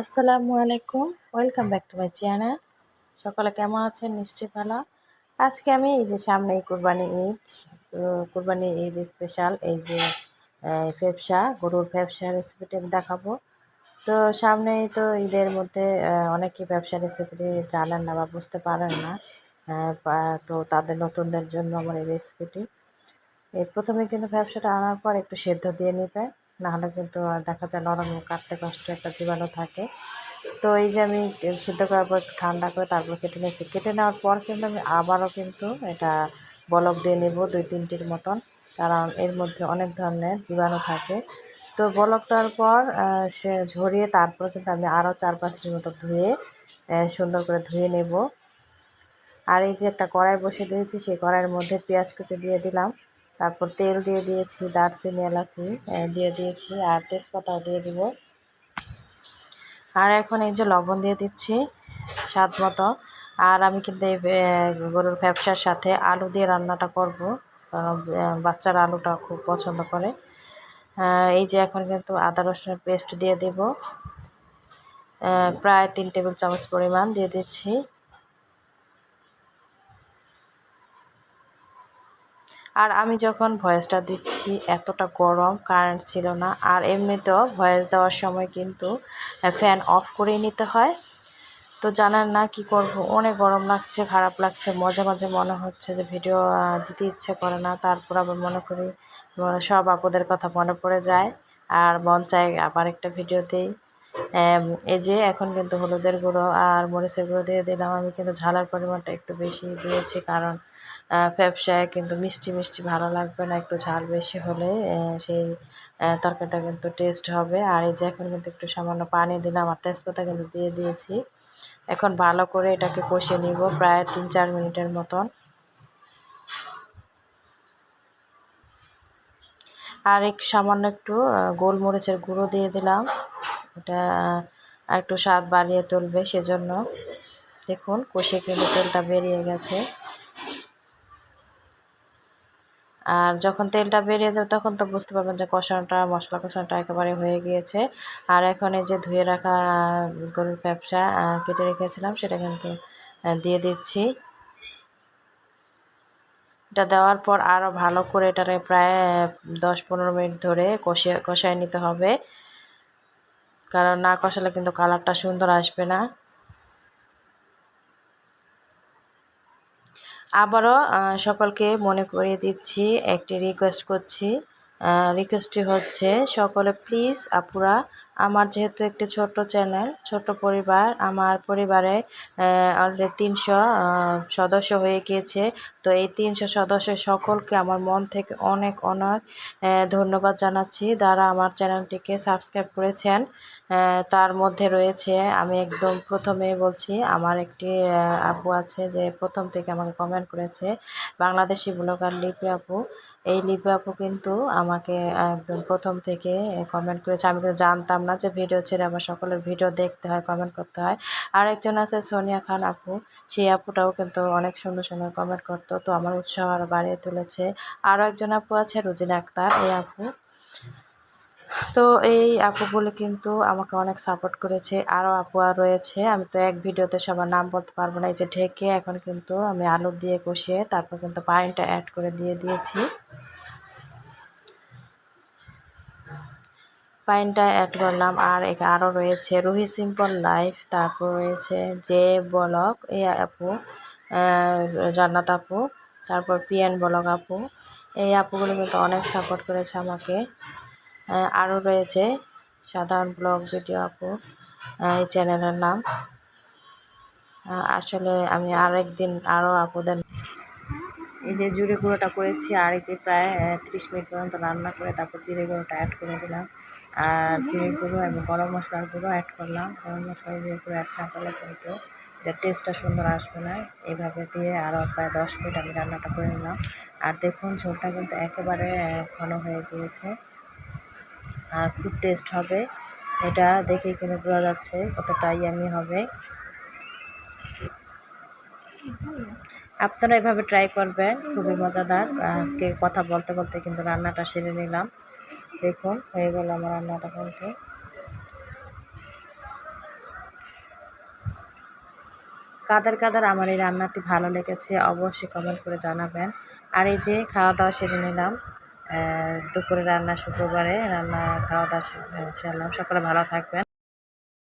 আসসালামু আলাইকুম। Welcome back to my channel সকালে কেমন আছেন? নিশ্চয়ই ভালো। আজকে আমি এই যে সামনে কোরবানি ঈদ কোরবানি ঈদ স্পেশাল এই যে ফেপসা, গরুর ফেপসা রেসিপিটি আমি দেখাবো। তো সামনেই তো ঈদের মধ্যে অনেকেই ব্যবসা রেসিপিটি জানেন না বা বুঝতে পারেন না। তো তাদের নতুনদের জন্য আমার এই রেসিপিটি প্রথমে কিন্তু ব্যবসাটা আনার পর একটু সেদ্ধ দিয়ে নেবে নাহলে কিন্তু দেখা যায় নরম কাটতে কষ্ট, একটা জীবাণু থাকে। তো এই যে আমি সিদ্ধ করার পর ঠান্ডা করে তারপর কেটে নিয়েছি। কেটে নেওয়ার পর কিন্তু আমি আবারও কিন্তু এটা বলক দিয়ে নেব দুই তিনটির মতন, কারণ এর মধ্যে অনেক ধরনের জীবাণু থাকে। তো বলক দেওয়ার পর সে ঝরিয়ে তারপর কিন্তু আমি আরও চার পাঁচটির মতো ধুয়ে সুন্দর করে ধুয়ে নেব। আর এই যে একটা কড়াই বসে দিয়েছি, সেই কড়াইয়ের মধ্যে পেঁয়াজ কুচি দিয়ে দিলাম। তারপর তেল দিয়ে দিয়েছি দারচিনি, এলাচি দিয়ে দিয়েছি, আর তেজপাতাও দিয়ে দিব। আর এখন এই যে লবণ দিয়ে দিচ্ছি স্বাদ মতো। আর আমি কিন্তু এই গরুর ব্যবসার সাথে আলু দিয়ে রান্নাটা করব। বাচ্চারা আলুটা খুব পছন্দ করে। এই যে এখন কিন্তু আদা রসুনের পেস্ট দিয়ে দেব। প্রায় তিন টেবিল চামচ পরিমাণ দিয়ে দিচ্ছি। আর আমি যখন ভয়েসটা দিচ্ছি, এতটা গরম কারেন্ট ছিল না। আর এমনিতেও ভয়েস দেওয়ার সময় কিন্তু ফ্যান অফ করেই নিতে হয়। তো জানেন না কি করব? অনেক গরম লাগছে, খারাপ লাগছে মাঝে মাঝে মনে হচ্ছে যে ভিডিও দিতে ইচ্ছে করে না। তারপর আবার মনে করি সব আপুদের কথা মনে পড়ে যায়। আর মন চায় আবার একটা ভিডিও দিই। এই যে এখন কিন্তু হলুদের গুঁড়ো আর মরিচের গুঁড়ো দিয়ে দিলাম। আমি কিন্তু ঝালার পরিমাণটা একটু বেশি দিয়েছি কারণ ব্যবসায় কিন্তু মিষ্টি মিষ্টি ভালো লাগবে না, একটু ঝাল বেশি হলে সেই তরকারিটা কিন্তু টেস্ট হবে। আর এই যে এখন কিন্তু একটু সামান্য পানি দিলাম আর তেজপাতা কিন্তু দিয়ে দিয়েছি। এখন ভালো করে এটাকে কষিয়ে নিব প্রায় তিন চার মিনিটের মতন। আর একটু সামান্য একটু গোলমরিচের গুঁড়ো দিয়ে দিলাম। এটা একটু স্বাদ বাড়িয়ে তুলবে সেজন্য। দেখুন কষে কিন্তু তেলটা বেরিয়ে গেছে। আর যখন তেলটা বেরিয়ে যাবে, তখন তো বুঝতে পারবেন যে কষানোটা, মশলা কষানোটা একেবারে হয়ে গিয়েছে। আর এখন এই যে ধুয়ে রাখা গরুর ব্যবসা কেটে রেখেছিলাম, সেটা কিন্তু দিয়ে দিচ্ছি। এটা দেওয়ার পর আরও ভালো করে এটারে প্রায় দশ পনেরো মিনিট ধরে কষিয়ে, কষায় নিতে হবে। কারণ না কষালে কিন্তু কালারটা সুন্দর আসবে না। আবারও সকলকে মনে করিয়ে দিচ্ছি, একটি রিকোয়েস্ট করছি। রিকোয়েস্টটি হচ্ছে, সকলে প্লিজ আপুরা, আমার যেহেতু একটি ছোট্ট চ্যানেল ছোট্ট পরিবার, আমার পরিবারে অলরেডি তিনশো সদস্য হয়ে গিয়েছে, তো এই তিনশো সদস্য সকলকে আমার মন থেকে অনেক অনেক ধন্যবাদ জানাচ্ছি। যারা আমার চ্যানেলটিকে সাবস্ক্রাইব করেছেন তার মধ্যে রয়েছে, আমি একদম প্রথমে বলছি, আমার একটি আপু আছে যে প্রথম থেকে আমাকে কমেন্ট করেছে, বাংলাদেশি ব্লগার লিপি আপু। এই লিপি আপু কিন্তু আমাকে একদম প্রথম থেকে কমেন্ট করেছে। আমি কিন্তু জানতাম না যে ভিডিও ছেড়ে আমার সকলের ভিডিও দেখতে হয় কমেন্ট করতে হয়। আর একজন আছে সোনিয়া খান আপু, সেই আপুটাও কিন্তু অনেক সুন্দর সুন্দর কমেন্ট করতো। তো আমার উৎসাহ আরও বাড়িয়ে তুলেছে। আরও একজন আপু আছে রুজিনা আক্তার, এই আপু। তো এই আপুগুলো কিন্তু আমাকে অনেক সাপোর্ট করেছে। আরও আপু আর রয়েছে। আমি তো এক ভিডিওতে সবার নাম বলতে পারব না। এই যে ঢেকে এখন কিন্তু আমি আলু দিয়ে কষিয়ে তারপর কিন্তু পানিটা অ্যাড করে দিয়ে দিয়েছি। পাইনটা অ্যাড করলাম। আর আরও রয়েছে রুহি সিম্পল লাইফ। তারপর রয়েছে জে বলক এই আপু জান্নাত আপু, তারপর পিএন বলক আপু। এই আপুগুলো কিন্তু অনেক সাপোর্ট করেছে আমাকে। আরও রয়েছে। সাধারণ ব্লগ ভিডিও আপু এই চ্যানেলের নাম। আসলে আমি আরেকদিন আরও আপুদের এই যে জুড়ে গুঁড়োটা করেছি, আর এই যে প্রায় ত্রিশ মিনিট পর্যন্ত রান্না করে তারপর জিরে গুঁড়োটা অ্যাড করে দিলাম। আর জিরে গুঁড়ো এবং গরম মশলার গুঁড়ো অ্যাড করলাম। গরম মশলা জিরে গুঁড়ো অ্যাড না করলে কিন্তু এটা টেস্টটা সুন্দর আসবে না। এইভাবে দিয়ে আরও প্রায় দশ মিনিট আমি রান্নাটা করে নিলাম। আর দেখুন, ঝোলটা কিন্তু একেবারে ঘন হয়ে গিয়েছে। আর খুব টেস্ট হবে। এটা দেখেই কিনে বোঝা যাচ্ছে কতটা ইয়ামি হবে। আপনারা এভাবে ট্রাই করবেন, খুবই মজাদার। আজকে কথা বলতে বলতে কিন্তু রান্নাটা সেরে নিলাম। দেখুন, হয়ে গেল আমার রান্নাটা কিন্তু। কাদের কাদের আমার এই রান্নাটি ভালো লেগেছে অবশ্যই কমেন্ট করে জানাবেন। আর এই যে খাওয়া দাওয়া সেরে নিলাম। দুপুরে রান্না শুক্রবারে রান্না খাওয়া দাওয়া ইনশাল্লাহ সকলে ভালো থাকবেন।